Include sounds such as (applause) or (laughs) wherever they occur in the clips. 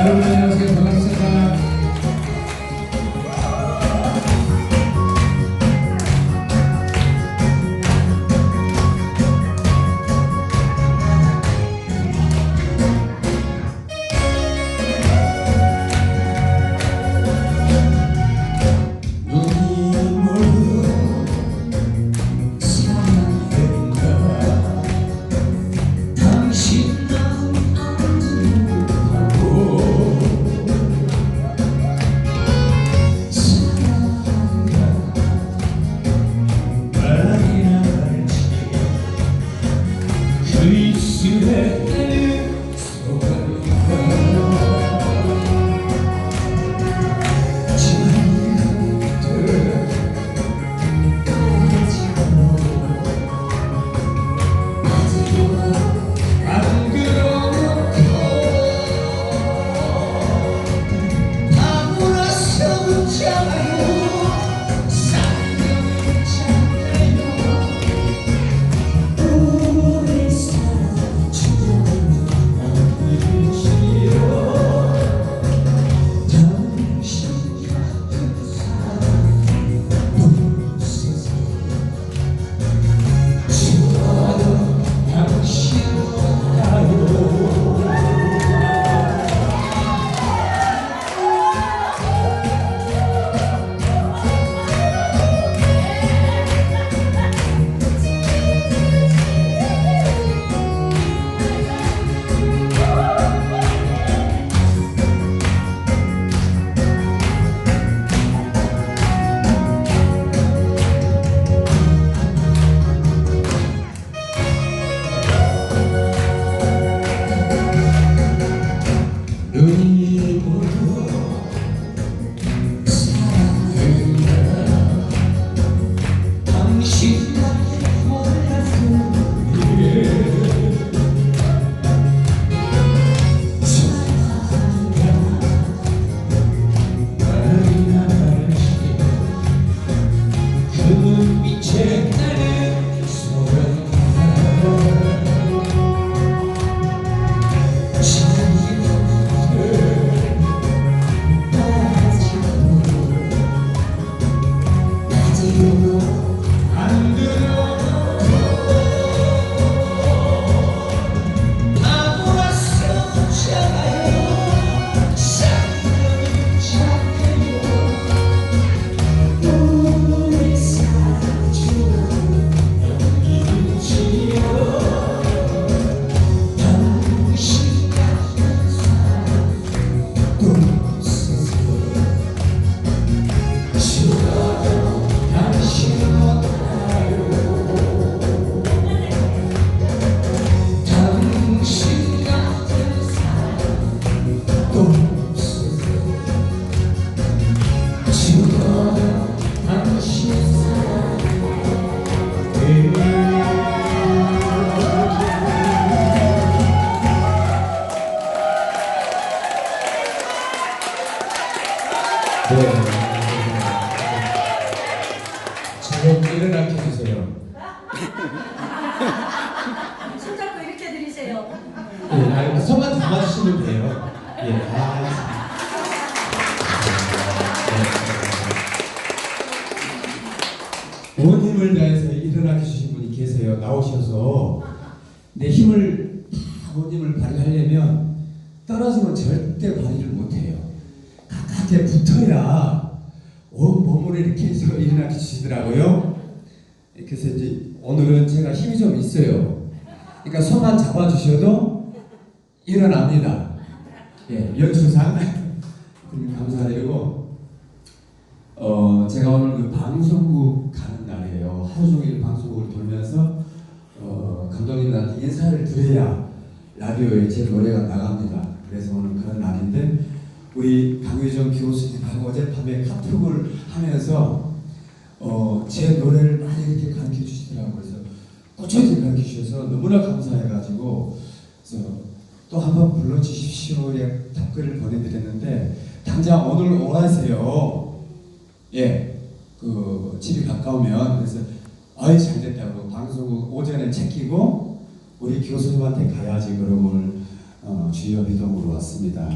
여러분 안 그 입술 네. 저좀 일어나게 해주세요. 손잡고 이렇게 드리세요. 예, 아, 손만 잡아주시면 돼요. 예, 아, 네. 온 힘을 다해서 일어나게 해주신 분이 계세요. 나오셔서 내 힘을 다온 힘을 발휘하려면 떨어지면 절대 발휘를 못해요. 가깝게 붙어야 온 몸을 이렇게 해서 일어나게 주시더라고요. 그래서 이제 오늘은 제가 힘이 좀 있어요. 그러니까 손만 잡아주셔도 일어납니다. 예, 연출상 감사드리고 어 제가 오늘 그 방송국 가는 날이에요. 하루 종일 방송국을 돌면서 어 감독님한테 인사를 드려야 라디오에 제 노래가 나갑니다. 그래서 오늘 그런 날인데 우리 강유정 교수님하고 어젯밤에 카톡을 하면서 어, 제 노래를 많이 이렇게 가르쳐 주시더라고요. 그래서 꾸준히 가르쳐 주셔서 너무나 감사해가지고 또 한 번 불러주십시오. 예, 답글을 보내드렸는데 당장 오늘 오라세요. 예, 그 집이 가까우면 그래서 아이 잘 됐다고 방송국 오전에 챙기고 우리 교수님한테 가야지 그러고 오늘 어, 주여 비동으로 왔습니다.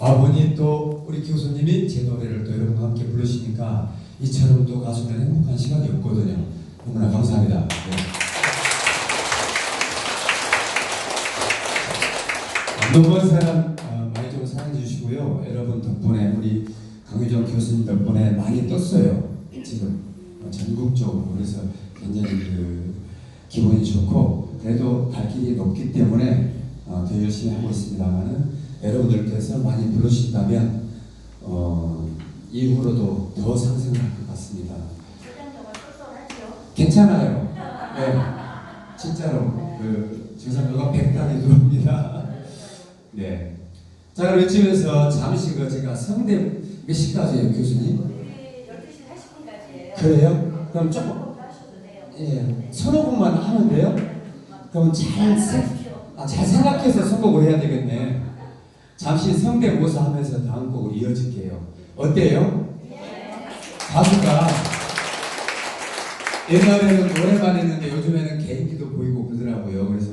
와 보니 또 우리 교수님이 제 노래를 또 여러분과 함께 부르시니까 이처럼 또 가수는 행복한 시간이 없거든요. 너무나 감사합니다. 네. 넘버원 사람 어, 많이 좀 사랑해 주시고요. 여러분 덕분에 우리 강유정 교수님 덕분에 많이 떴어요. 지금 어, 전국적으로 그래서 굉장히 그 기분이 좋고 그래도 갈 길이 높기 때문에 어, 더 열심히 하고 있습니다만은 여러분들께서 많이 부르신다면 어, 이후로도 더 상승할 것 같습니다. 괜찮아요. 네, 진짜로 그 증상도가 100단이 들어옵니다. 네. 자 그럼 이쯤에서 잠시 그 제가 성대 몇 시까지예요 교수님? 우리 12시 40분까지예요. 그래요? 그럼 조금. 예 서너 곡만 하면 돼요? 그럼 잘. 아, 잘 생각해서 선곡을 해야 되겠네. 잠시 성대모사 하면서 다음 곡으로 이어질게요. 어때요? 가수가 옛날에는 노래만 했는데 요즘에는 개인기도 보이고 그러더라고요. 그래서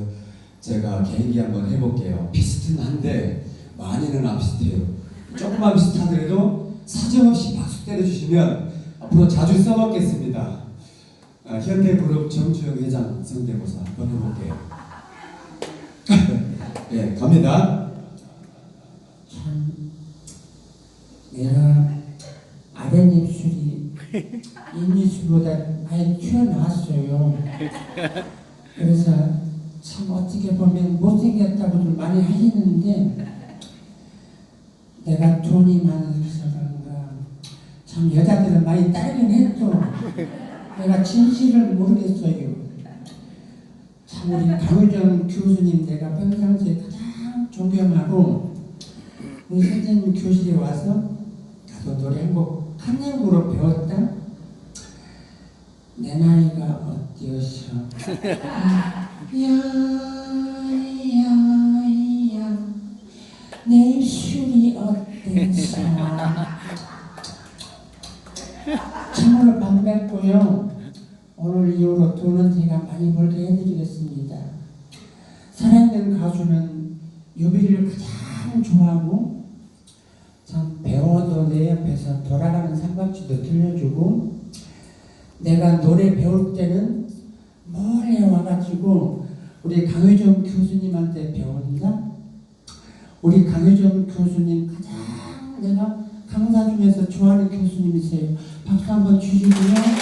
제가 개인기 한번 해볼게요. 비슷은 한데 많이는 안 비슷해요. 조금만 비슷하더라도 사정없이 박수 때려주시면 앞으로 자주 써먹겠습니다. 아, 현대 그룹 정주영 회장 성대모사 한번 해볼게요. (laughs) 예, 갑니다. 참 내가 아랫입술이 윗입술보다 많이 튀어나왔어요. 그래서 참 어떻게 보면 못생겼다고들 많이 하시는데 내가 돈이 많아서 그런가 참 여자들은 많이 따르긴 해도 내가 진실을 모르겠어요. 참 우리 강유정 교수님 내가 평상시에 가장 존경하고 우리 선생님 교실에 와서 가서 노래 한곡 한양으로 배웠다. 내 나이가 어때서 야야야 내 입술이 어때서 참으로 반갑고요. 오늘 이후로 돈은 제가 많이 벌게 해드리겠습니다. 살아있는 가수는 유비를 가장 좋아하고 참 배워도 내 옆에서 돌아가는 삼박지도 들려주고 내가 노래 배울 때는 와가지고 우리 강효정 교수님한테 배운다. 우리 강효정 교수님 가장 내가 강사 중에서 좋아하는 교수님이세요. 박수 한번 주시고요.